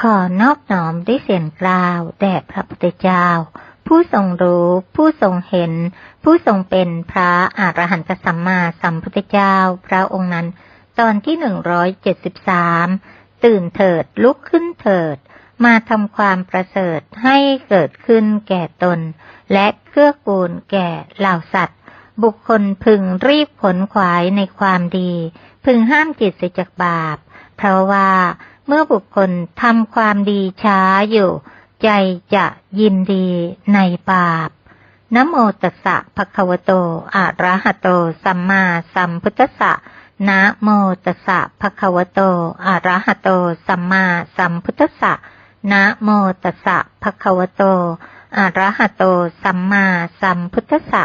ขอนอบน้อมด้วยเสียงกล่าวแด่พระพุทธเจ้า ผู้ทรงรู้ ผู้ทรงเห็น ผู้ทรงเป็นพระอรหันตสัมมาสัมพุทธเจ้า พระองค์นั้น ตอนที่หนึ่งร้อยเจ็ดสิบสามตื่นเถิดลุกขึ้นเถิด มาทำความประเสริฐให้เกิดขึ้นแก่ตน และเกื้อกูลแก่เหล่าสัตว์ บุคคลพึงรีบขนขวายในความดี พึงห้ามจิตเสียจากบาป เพราะว่า เมื่อบุคคลทำความดีช้าอยู่ ใจจะยินดีในบาปนะโมตัสสะภะคะวะโตอะระหะโต สัมมาสัมพุทธัสสะนะโมตัสสะภะคะวะโตอะระหะโต สัมมาสัมพุทธัสสะนะโมตัสสะภะคะวะโตอะระหะโต สัมมาสัมพุทธัสสะ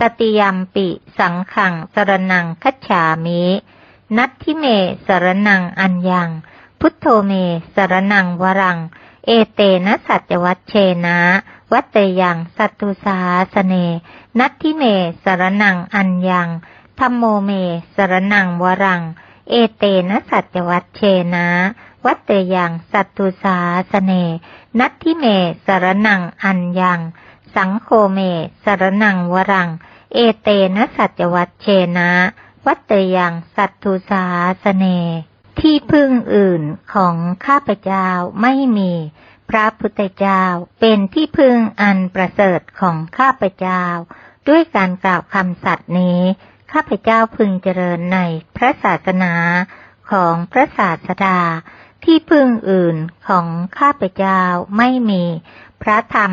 ตติยมปิ สังขังสรนังคัจฉามินัตทิเมสรนังอัญญัง พุทโธเมสรนังวรัง เอเตนะสัจวัตเชนะ วัตเตยังสัตตุสาสเน นัตทิเมสรนังอัญญังธรรมโมเมสรนังวรัง เอเตนะสัจวัตเชนะ วัตเตยังสัตตุสาสเน นัตทิเมสรนังอัญญัง สังโฆเมสรนังวรัง เอเตนะสัจวัตเชนะ วัตเตยังสัตตุสาสเน ที่พึ่งอื่นของข้าพเจ้าไม่มี พระพุทธเจ้าเป็นที่พึ่งอันประเสริฐของข้าพเจ้า ด้วยการกล่าวคำสัตย์นี้ ข้าพเจ้าพึงเจริญในพระศาสนาของพระศาสดาที่พึ่งอื่นของข้าพเจ้าไม่มี พระธรรม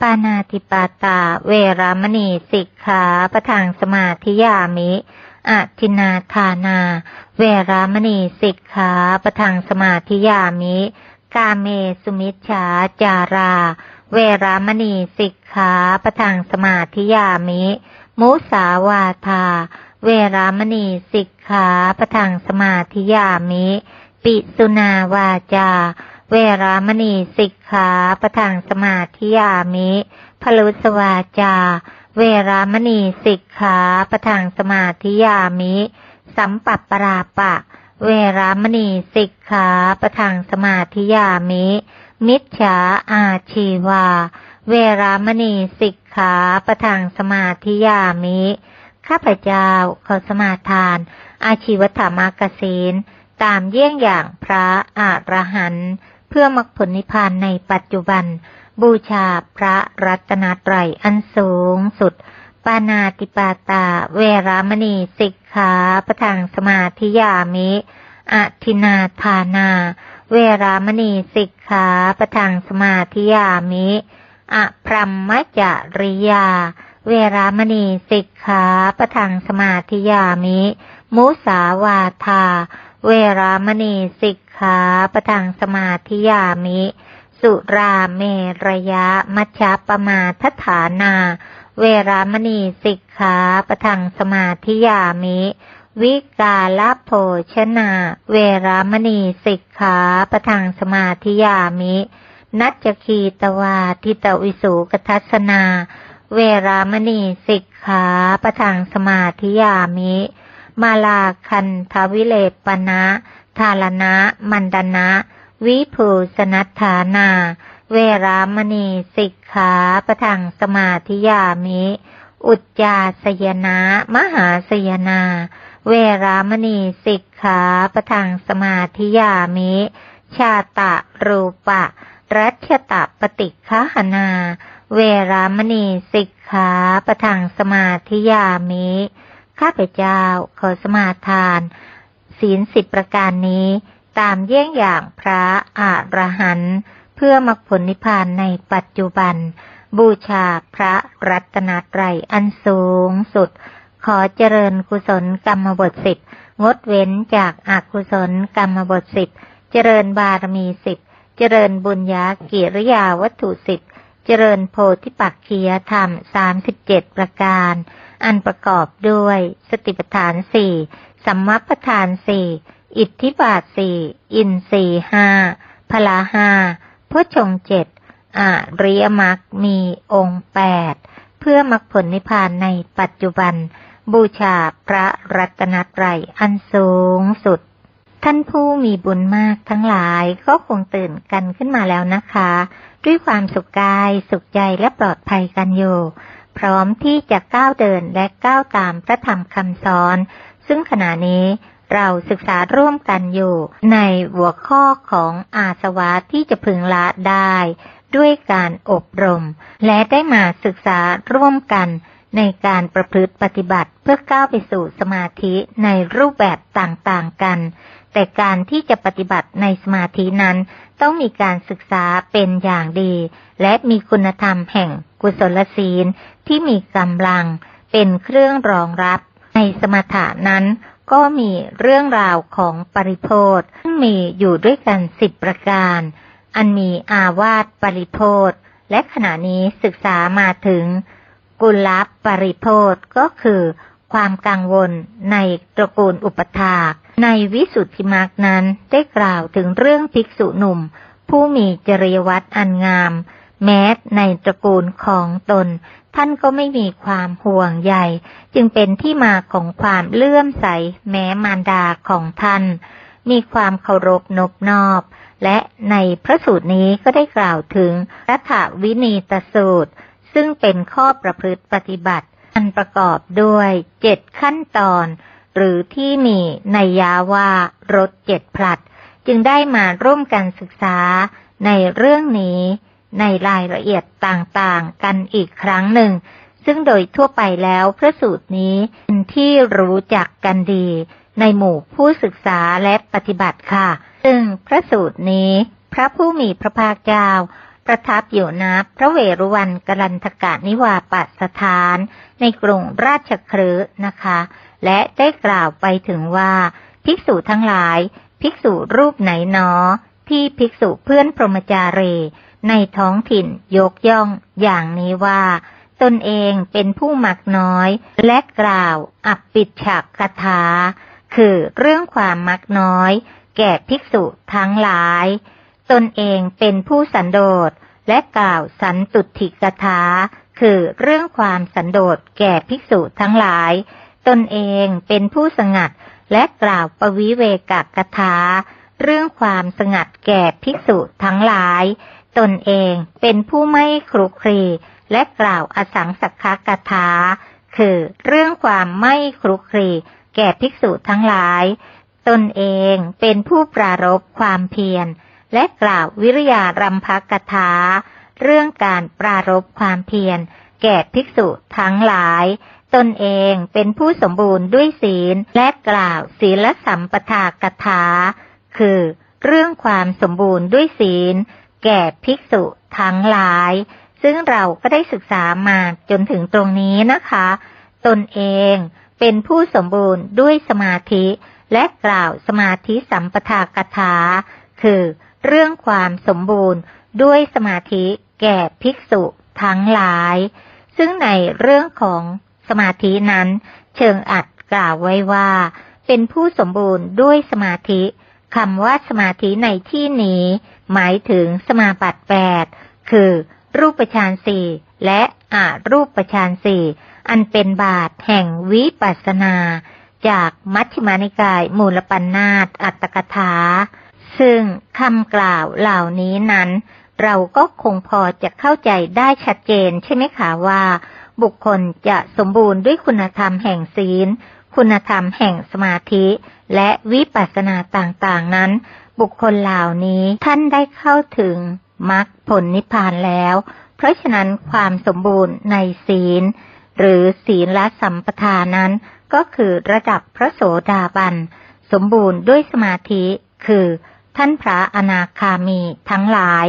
ปานาติปาตา เวรามณีสิกขาปทางสมาธิยามิอาทินาทานา เวรามณีสิกขาปทางสมาธิยามิ กาเมสุมิชฌาจารา เวรามณีสิกขาปทางสมาธิยามิ มุสาวาทา เวรามณีสิกขาปทางสมาธิยามิ ปิสุนาวาจา เวรามณีสิกขาประทางสมาธิยามิพลุสวาจา เวรามณีสิกขาประทางสมาธิยามิ สัมปัปปราปะ เวรามณีสิกขาประทางสมาธิยามิ มิจฉาอาชีวา เวรามณีสิกขาประทางสมาธิยามิ ข้าพเจ้าขอสมาทาน อาชีวธรรมกสินตามเยี่ยงอย่างพระอรหันต์ พื่อมรรคผลนิพพานในปัจจุบัน บูชาพระรัตนตรัยอันสูงสุด ปานาติปาตา เวรามณีสิกขาประทางสมาธิยามิอทินาทานา เวรามณีสิกขาประทางสมาธิยามิอพรหมจริยา เวรามณีสิกขาประทางสมาธิยามิ มุสาวาทา เวรามณีสิกขาปทางสมาธิยามิ สุราเมรยะมัชฌะปมาทฐานา เวรามณีสิกขาปทางสมาธิยามิ วิกาลโภชนา เวรามณีสิกขาปทางสมาธิยามิ นัจคีตวาทิตวิสุกทัสนา เวรามณีสิกขาปทางสมาธิยามิ มาลาคันทวิเลปนะทาลนะมันดนะ วิภูสนัทธานา เวรามณีสิกขาประทางสมาธิยามิ อุจจาสยนะ มหาสยนา เวรามณีสิกขาประทางสมาธิยามิ ชาตะรูปะ รัชตะปฏิฆหนาเเวรามณีสิกขาประทังสมาธิยามิ ข้าพเจ้าขอสมาทาน ศีลสิบประการนี้ตามเยี่ยงอย่างพระอรหันต์เพื่อมรรคผลนิพพานในปัจจุบัน บูชาพระรัตนตรัยอันสูงสุด ขอเจริญกุศลกรรมบทสิบงดเว้นจากอากุศลกรรมบทสิบเจริญบารมีสิบเจริญบุญญากิริยาวัตถุสิบเจริญโพธิปักคียธรรมสามสิบเจ็ดประการ อันประกอบด้วย สติปัฏฐานสี่สัมมัปปทานสี่อิทธิบาทสี่อินทรีห้าพละห้าพุชงเจ็ดอาริยมรรคมีองค์แปดเพื่อมรรคผลนิพพานในปัจจุบัน บูชาพระรัตนตรัยอันสูงสุด ท่านผู้มีบุญมากทั้งหลายก็คงตื่นกันขึ้นมาแล้วนะคะ ด้วยความสุขกายสุขใจและปลอดภัยกันอยู่ พร้อมที่จะก้าวเดินและก้าวตามพระธรรมคำสอน ซึ่งขณะนี้เราศึกษาร่วมกันอยู่ในหัวข้อของอาสวะที่จะพึงละได้ ด้วยการอบรม และได้มาศึกษาร่วมกันในการประพฤติปฏิบัติเพื่อก้าวไปสู่สมาธิในรูปแบบต่างๆกัน แต่การที่จะปฏิบัติในสมาธินั้น ต้องมีการศึกษาเป็นอย่างดี และมีคุณธรรมแห่งกุศลศีลที่มีกำลัง เป็นเครื่องรองรับ ในสมถะนั้นก็มีเรื่องราวของปริโพธซึ่งมีอยู่ด้วยกันสิบประการ อันมีอาวาสปริโพธและขณะนี้ศึกษามาถึง กุลปริโพธก็คือ ความกังวลในตระกูลอุปถาก ในวิสุทธิมรรคนั้นได้กล่าวถึงเรื่องภิกษุหนุ่ม ผู้มีจริยวัตรอันงาม แม้ในตระกูลของตน ท่านก็ไม่มีความห่วงใยจึงเป็นที่มาของความเลื่อมใสแม้มารดาของท่าน มีความเคารพนบนอบและในพระสูตรนี้ก็ได้กล่าวถึงรัฐวินีตสูตร ซึ่งเป็นข้อประพฤติปฏิบัติ อันประกอบด้วยเจ็ดขั้นตอน หรือที่มีในยาว่ารถเจ็ดผลัด จึงได้มาร่วมกันศึกษาในเรื่องนี้ในรายละเอียดต่างๆ กันอีกครั้งหนึ่ง ซึ่งโดยทั่วไปแล้วพระสูตรนี้เป็นที่รู้จักกันดี ในหมู่ผู้ศึกษาและปฏิบัติค่ะ ซึ่งพระสูตรนี้ พระผู้มีพระภาคเจ้า ประทับอยู่ณพระเวรุวันกลันทกานิวาปัสถาน ในกรุงราชครืนะคะ และได้กล่าวไปถึงว่า ภิกษุทั้งหลาย ภิกษุรูปไหนหนอ ที่ภิกษุเพื่อนพรหมจารีในท้องถิ่นยกย่องอย่างนี้ว่า ตนเองเป็นผู้มักน้อย และกล่าวอับปิดฉากคาถาคือเรื่องความมักน้อย แก่ภิกษุทั้งหลาย ตนเองเป็นผู้สันโดษและกล่าวสันตุถิกถา คือเรื่องความสันโดษแก่ภิกษุทั้งหลาย ตนเองเป็นผู้สงัดและกล่าวปวิเวกกถา เรื่องความสงัดแก่ภิกษุทั้งหลาย ตนเองเป็นผู้ไม่ครุกครีและกล่าวอสังสักขกถา คือเรื่องความไม่ครุกครีแก่ภิกษุทั้งหลาย ตนเองเป็นผู้ปรารบความเพียร และกล่าววิริยารำพักถา เรื่องการปรารบความเพียร แก่ภิกษุทั้งหลาย ตนเองเป็นผู้สมบูรณ์ด้วยศีลและกล่าวศีลสัมปทากถา คือเรื่องความสมบูรณ์ด้วยศีล แก่ภิกษุทั้งหลาย ซึ่งเราก็ได้ศึกษามาจนถึงตรงนี้นะคะ ตนเองเป็นผู้สมบูรณ์ด้วยสมาธิ และกล่าวสมาธิสัมปทากถา คือ เรื่องความสมบูรณ์ด้วยสมาธิแก่ภิกษุทั้งหลาย ซึ่งในเรื่องของสมาธินั้น เชิงอัดกล่าวไว้ว่า เป็นผู้สมบูรณ์ด้วยสมาธิคำว่าสมาธิในที่นี้ หมายถึงสมาบัติแปดคือ รูปฌานสี่และอารูปฌานสี่อันเป็นบาทแห่งวิปัสสนา จากมัชฌิมานิกายมูลปัญนาตอัตตกถา ซึ่งคำกล่าวเหล่านี้นั้น เราก็คงพอจะเข้าใจได้ชัดเจนใช่ไหมคะว่า บุคคลจะสมบูรณ์ด้วยคุณธรรมแห่งศีล คุณธรรมแห่งสมาธิ และวิปัสสนาต่างๆนั้น บุคคลเหล่านี้ท่านได้เข้าถึงมรรคผลนิพพานแล้ว เพราะฉะนั้นความสมบูรณ์ในศีล หรือศีลและสัมปทานั้น ก็คือระดับพระโสดาบัน สมบูรณ์ด้วยสมาธิคือ ท่านพระอนาคามีทั้งหลาย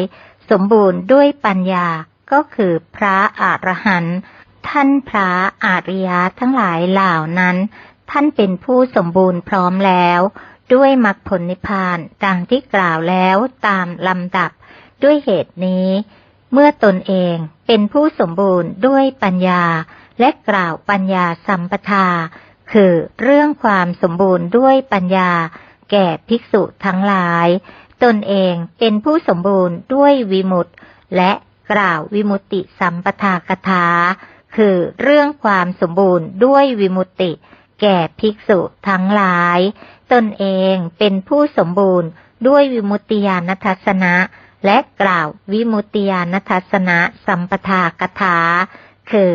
สมบูรณ์ด้วยปัญญาก็คือพระอรหันต์ท่านพระอริยะทั้งหลายเหล่านั้น ท่านเป็นผู้สมบูรณ์พร้อมแล้ว ด้วยมรรคผลนิพพานดังที่กล่าวแล้วตามลำดับ ด้วยเหตุนี้ เมื่อตนเองเป็นผู้สมบูรณ์ด้วยปัญญา และกล่าวปัญญาสัมปทา คือเรื่องความสมบูรณ์ด้วยปัญญา แก่ภิกษุทั้งหลาย ตนเองเป็นผู้สมบูรณ์ด้วยวิมุตติ และกล่าววิมุตติสัมปทากถา คือเรื่องความสมบูรณ์ด้วยวิมุตติ แก่ภิกษุทั้งหลาย ตนเองเป็นผู้สมบูรณ์ด้วยวิมุตติญาณทัศนะ และกล่าววิมุตติญาณทัศนะสัมปทากถา คือ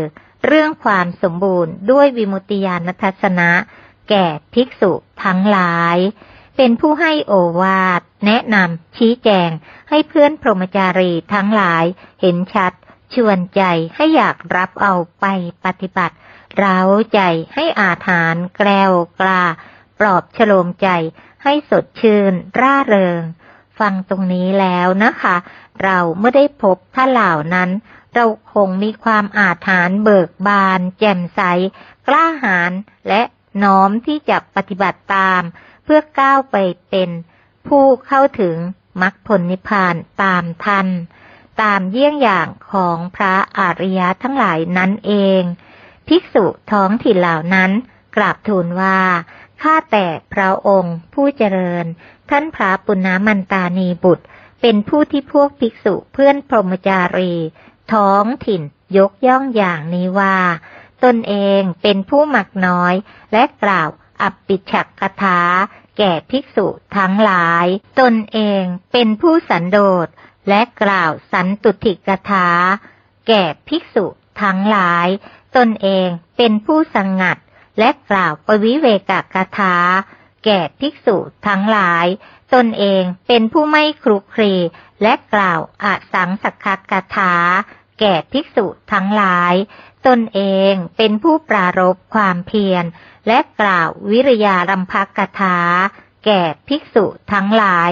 เรื่องความสมบูรณ์ด้วยวิมุตติญาณทัศนะ แก่ภิกษุทั้งหลาย เป็นผู้ให้โอวาทแนะนำชี้แจง ให้เพื่อนพรหมจารีทั้งหลาย เห็นชัด ชวนใจให้อยากรับเอาไปปฏิบัติเร้าใจให้อาถานแกล้วกล้าปลอบฉโลมใจให้สดชื่น ร่าเริง ฟังตรงนี้แล้วนะคะ เราเมื่อได้พบท่านเหล่านั้น เราคงมีความอาถานเบิกบาน แจ่มใส กล้าหาญและน้อมที่จะปฏิบัติตาม พื่อก้าวไปเป็นผู้เข้าถึงมรรคผลนิพพานตามทัน ตามเยี่ยงอย่างของพระอริยะทั้งหลายนั้นเอง ภิกษุท้องถิ่นเหล่านั้นกราบทูลว่า ข้าแต่พระองค์ผู้เจริญ ท่านพระปุณณมันตานีบุตร เป็นผู้ที่พวกภิกษุเพื่อนพรหมจารี ท้องถิ่นยกย่องอย่างนี้ว่า ตนเองเป็นผู้หมักน้อยและกล่าว อัปปิฉักกถาแก่ภิกษุทั้งหลาย ตนเองเป็นผู้สันโดษและกล่าวสันตุถิกถาแก่ภิกษุทั้งหลาย ตนเองเป็นผู้สังงัด และกล่าวปวิเวกกถาแก่ภิกษุทั้งหลาย ตนเองเป็นผู้ไม่ครุกครีและกล่าวอสังสักขกถา แก่ภิกษุทั้งหลาย ตนเองเป็นผู้ปรารบความเพียร และกล่าววิริยารัมภกถา แก่ภิกษุทั้งหลาย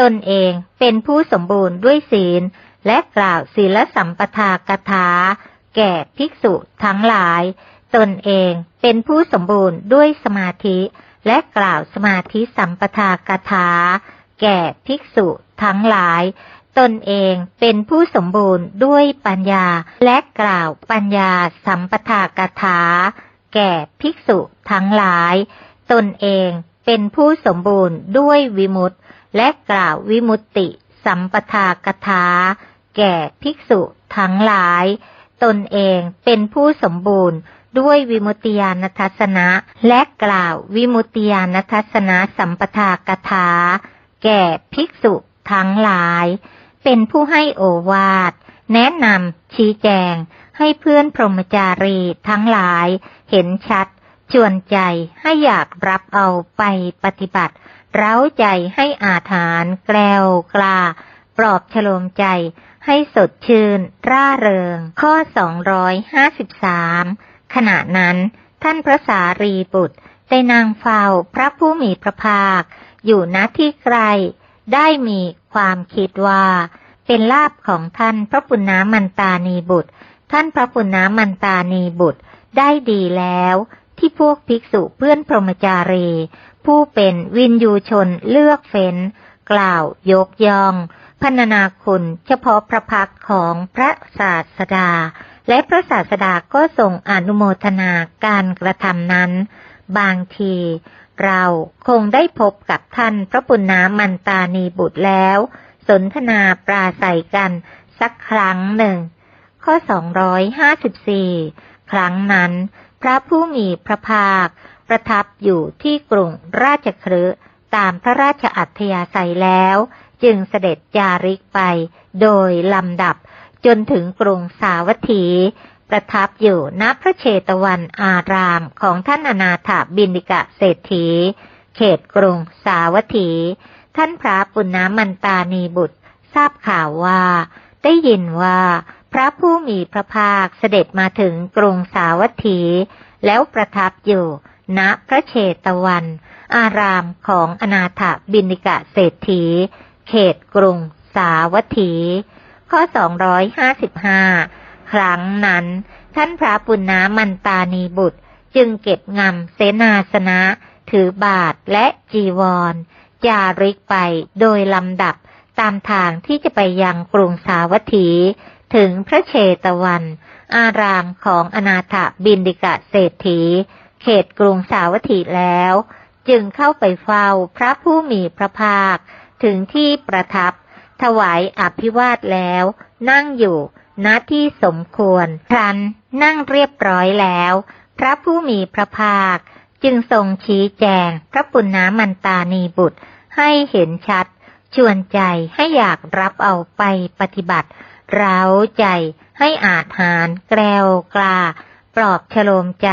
ตนเองเป็นผู้สมบูรณ์ด้วยศีล และกล่าวศีลสัมปทากถา แก่ภิกษุทั้งหลาย ตนเองเป็นผู้สมบูรณ์ด้วยสมาธิ และกล่าวสมาธิสัมปทากถา แก่ภิกษุทั้งหลาย ตนเองเป็นผู้สมบูรณ์ด้วยปัญญาและกล่าวปัญญาสัมปทากถา แก่ภิกษุทั้งหลาย ตนเองเป็นผู้สมบูรณ์ด้วยวิมุตติและกล่าววิมุตติ สัมปทากถา แก่ภิกษุทั้งหลาย ตนเองเป็นผู้สมบูรณ์ด้วยวิมุตติญาณทัศนะ และกล่าววิมุตติญาณทัศนะสัมปทากถา แก่ภิกษุทั้งหลาย เป็นผู้ให้โอวาท แนะนำชี้แจง ให้เพื่อนพรหมจารีทั้งหลาย เห็นชัด ชวนใจให้อยากรับเอาไปปฏิบัติ เร้าใจให้อาถานแกล้วกลา ปลอบฉลมใจ ให้สดชื่น ร่าเริง ข้อ 253 ขณะนั้นท่านพระสารีบุตรได้นางเฝ้าพระผู้มีพระภาค อยู่ณที่ไกล ได้มีความคิดว่า เป็นลาบของท่านพระปุณณามันตานีบุตร ท่านพระปุณณามันตานีบุตรได้ดีแล้ว ที่พวกภิกษุเพื่อนพรหมจารี ผู้เป็นวินยูชนเลือกเฟ้น กล่าวยกย่องพรรณนาคุณเฉพาะพระพักตร์ของพระศาสดา และพระศาสดาก็ทรงอนุโมทนาการกระทำนั้น บางที เราคงได้พบกับท่านพระปุณณามันตานีบุตรแล้ว สนทนาปราศัยกันสักครั้งหนึ่ง ข้อ 254 ครั้งนั้น พระผู้มีพระภาค ประทับอยู่ที่กรุงราชคฤห์ตามพระราชอัธยาศัยแล้ว จึงเสด็จจาริกไปโดยลำดับจนถึงกรุงสาวัตถี ประทับอยู่ณพระเชตวันอารามของท่านอนาถบินิกะเศรษฐี เขตกรุงสาวัตถี ท่านพระปุณณมันตานีบุตร ทราบข่าวว่า ได้ยินว่าพระผู้มีพระภาคเสด็จมาถึงกรุงสาวัตถี แล้วประทับอยู่ณพระเชตวัน อารามของอนาถบินิกะเศรษฐี เขตกรุงสาวัตถี ข้อ 255 ครั้งนั้น ท่านพระปุณณมันตานีบุตรจึงเก็บงำเสนาสนะ ถือบาทและจีวร จาริกไปโดยลำดับตามทางที่จะไปยังกรุงสาวัตถี ถึงพระเชตวัน อารามของอนาถบินดิกะเศรษฐี เขตกรุงสาวัตถีแล้ว จึงเข้าไปเฝ้าพระผู้มีพระภาค ถึงที่ประทับ ถวายอภิวาทแล้ว นั่งอยู่ ณที่สมควร ครันนั่งเรียบร้อยแล้ว พระผู้มีพระภาค จึงทรงชี้แจง พระปุณณมันตานีบุตร ให้เห็นชัด ชวนใจให้อยากรับเอาไปปฏิบัติเร้าใจให้อาจหารแกล้วกลา ปลอบฉโลมใจ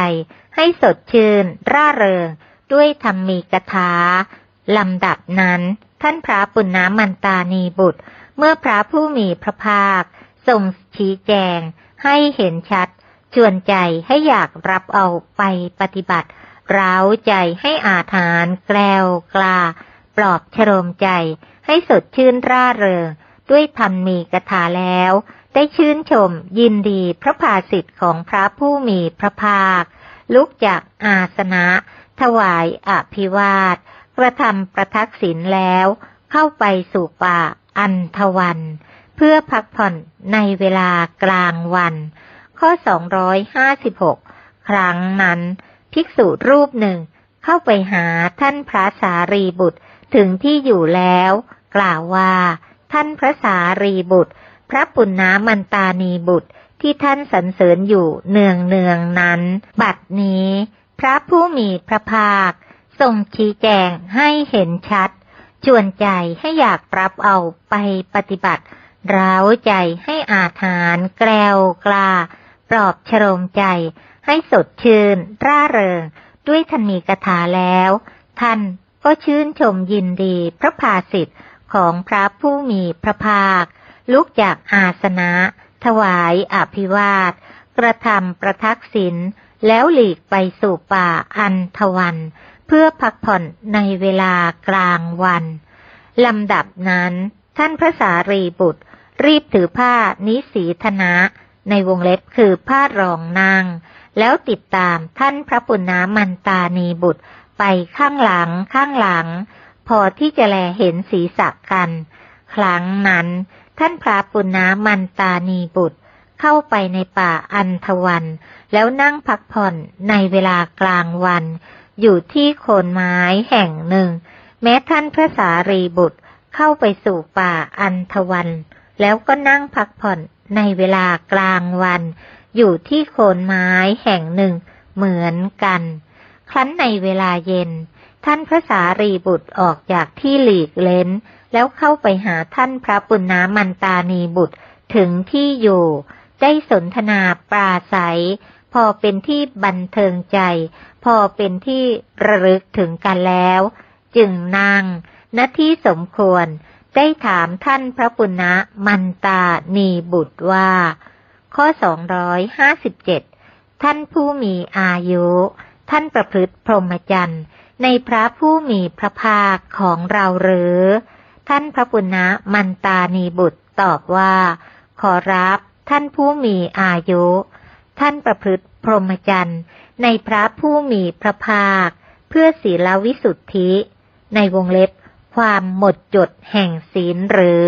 ให้สดชื่น ร่าเริง ด้วยธรรมีกถาลำดับนั้น ท่านพระปุณณมันตานีบุตร เมื่อพระผู้มีพระภาค ทรงชี้แจง ให้เห็นชัด ชวนใจให้อยากรับเอาไปปฏิบัติ ร้าวใจให้อาถานแกล้วกลา ปลอบฉโลมใจ ให้สดชื่นร่าเริง ด้วยธรรมมีกถาแล้ว ได้ชื่นชมยินดีพระภาสิทธิ์ของพระผู้มีพระภาค ลุกจากอาสนะ ถวายอภิวาท กระทำประทักษิณแล้ว เข้าไปสู่ป่าอันทวัน เพื่อพักผ่อนในเวลากลางวัน ข้อ 256 ครั้งนั้น ภิกษุรูปหนึ่ง เข้าไปหาท่านพระสารีบุตรถึงที่อยู่แล้ว กล่าวว่า ท่านพระสารีบุตร พระปุณณมันตานีบุตรที่ท่านสรรเสริญอยู่เนืองเนืองนั้น บัดนี้ พระผู้มีพระภาค ทรงชี้แจงให้เห็นชัด ชวนใจให้อยากรับเอาไปปฏิบัติ ร้าวใจให้อาถานแกล้วกลา ปลอบฉโลมใจ ให้สดชื่น ร่าเริง ด้วยทันมีกถาแล้ว ท่านก็ชื่นชมยินดีพระภาสิทธิ์ของพระผู้มีพระภาค ลุกจากอาสนะ ถวายอภิวาท กระทำประทักษิณแล้วหลีกไปสู่ป่าอันทวัน เพื่อพักผ่อนในเวลากลางวันลำดับนั้น ท่านพระสารีบุตร รีบถือผ้านิสีธนะ ในวงเล็บคือผ้ารองนางแล้วติดตามท่านพระปุณณมันตานีบุตรไปข้างหลังข้างหลัง พอที่จะแลเห็นศีรษะกัน ครั้งนั้น ท่านพระปุณณมันตานีบุตร เข้าไปในป่าอันทวัน แล้วนั่งพักผ่อนในเวลากลางวัน อยู่ที่โคนไม้แห่งหนึ่ง แม้ท่านพระสารีบุตรเข้าไปสู่ป่าอันทวัน แล้วก็นั่งพักผ่อนในเวลากลางวัน อยู่ที่โคนไม้แห่งหนึ่งเหมือนกัน ครั้นในเวลาเย็น ท่านพระสารีบุตรออกจากที่หลีกเล้น แล้วเข้าไปหาท่านพระปุณณมันตานีบุตรถึงที่อยู่ ได้สนทนาปราศัย พอเป็นที่บันเทิงใจ พอเป็นที่ระลึกถึงกันแล้ว จึงนั่งณที่สมควร ได้ถามท่านพระปุณณมันตานีบุตรว่า ข้อ 257 ท่านผู้มีอายุ ท่านประพฤติพรหมจรรย์ในพระผู้มีพระภาคของเราหรือ ท่านพระปุณณมันตานีบุตรตอบว่า ขอรับท่านผู้มีอายุ ท่านประพฤติพรหมจรรย์ในพระผู้มีพระภาค เพื่อศีลวิสุทธิ ในวงเล็บ ความหมดจดแห่งศีลหรือ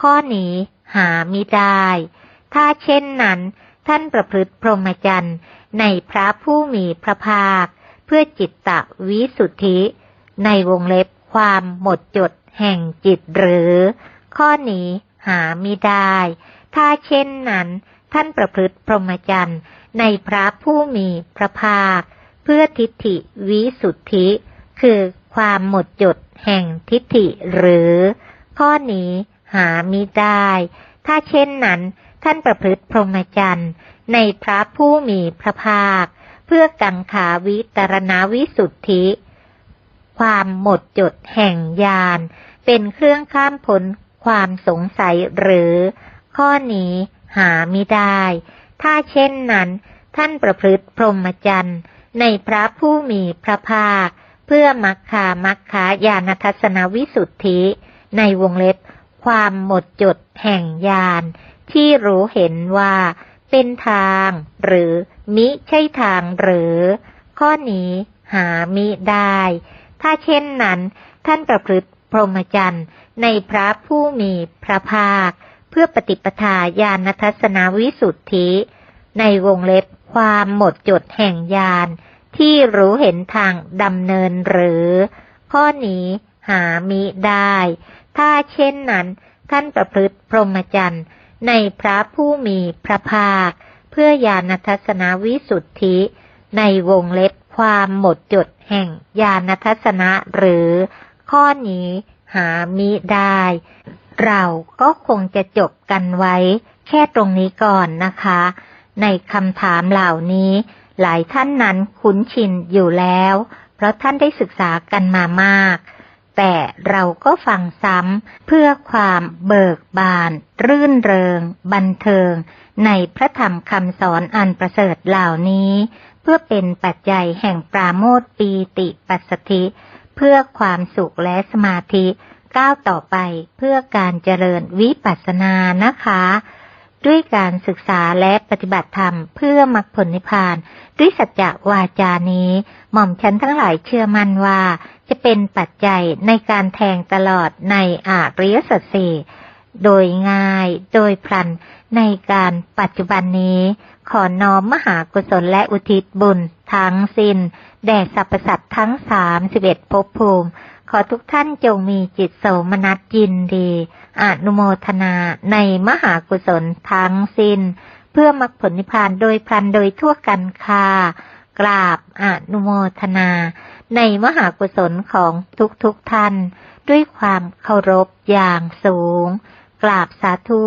ข้อนี้หามิได้ ถ้าเช่นนั้น ท่านประพฤติพรหมจรรย์ในพระผู้มีพระภาค เพื่อจิตตะวิสุทธิ ในวงเล็บความหมดจดแห่งจิตหรือ ข้อนี้หามิได้ ถ้าเช่นนั้น ท่านประพฤติพรหมจรรย์ในพระผู้มีพระภาค เพื่อทิฏฐิวิสุทธิ คือ ความหมดจดแห่งทิฏฐิหรือ ข้อนี้หามิได้ ถ้าเช่นนั้น ท่านประพฤติพรหมจรรย์ในพระผู้มีพระภาค เพื่อกังขาวิตรณวิสุทธิ ความหมดจดแห่งญาณเป็นเครื่องข้ามพ้นความสงสัยหรือ ข้อนี้หามิได้ ถ้าเช่นนั้น ท่านประพฤติพรหมจรรย์ในพระผู้มีพระภาค เพื่อมักคามักคายานทัศนวิสุทธิในวงเล็บ ความหมดจดแห่งญาณที่รู้เห็นว่าเป็นทางหรือมิใช่ทางหรือ ข้อนี้หามิได้ ถ้าเช่นนั้น ท่านประพฤติพรหมจรรย์ในพระผู้มีพระภาค เพื่อปฏิปทาญาณทัศนวิสุทธิ ในวงเล็บความหมดจดแห่งญาณ ที่รู้เห็นทางดำเนินหรือ ข้อนี้หามิได้ ถ้าเช่นนั้นท่านประพฤติพรหมจรรย์ในพระผู้มีพระภาค เพื่อญาณทัศนวิสุทธิ ในวงเล็บความหมดจดแห่งญาณทัศนะหรือ ข้อนี้หามิได้ เราก็คงจะจบกันไว้ แค่ตรงนี้ก่อนนะคะ ในคำถามเหล่านี้ หลายท่านนั้นคุ้นชินอยู่แล้ว เพราะท่านได้ศึกษากันมามาก แต่เราก็ฟังซ้ำเพื่อความเบิกบาน รื่นเริง บันเทิง ในพระธรรมคำสอนอันประเสริฐเหล่านี้ เพื่อเป็นปัจจัยแห่งปราโมทย์ปีติปัสสธิ เพื่อความสุขและสมาธิก้าวต่อไปเพื่อการเจริญวิปัสสนานะคะ ด้วยการศึกษาและปฏิบัติธรรมเพื่อมรรคผลนิพพาน ด้วยสัจจะวาจานี้ หม่อมฉันทั้งหลายเชื่อมั่นว่า จะเป็นปัจจัยในการแทงตลอดในอาริยสัจสีโดยง่ายโดยพลันในการปัจจุบันนี้ ขอน้อมมหากุศลและอุทิศบุญทั้งสิ้น แด่สรรพสัตว์ทั้งสามสิบเอ็ดภพภูมิ ขอทุกท่านจงมีจิตโสมนัสยินดีอนุโมทนาในมหากุศลทั้งสิ้น เพื่อมรรคผลนิพพานโดยพลันโดยทั่วกันค่ะกราบอนุโมทนา ในมหากุศลของทุกๆทท่าน ด้วยความเคารพอย่างสูง กราบสาธุ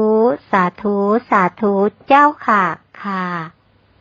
สาธุ สาธุ เจ้าค่ะค่ะ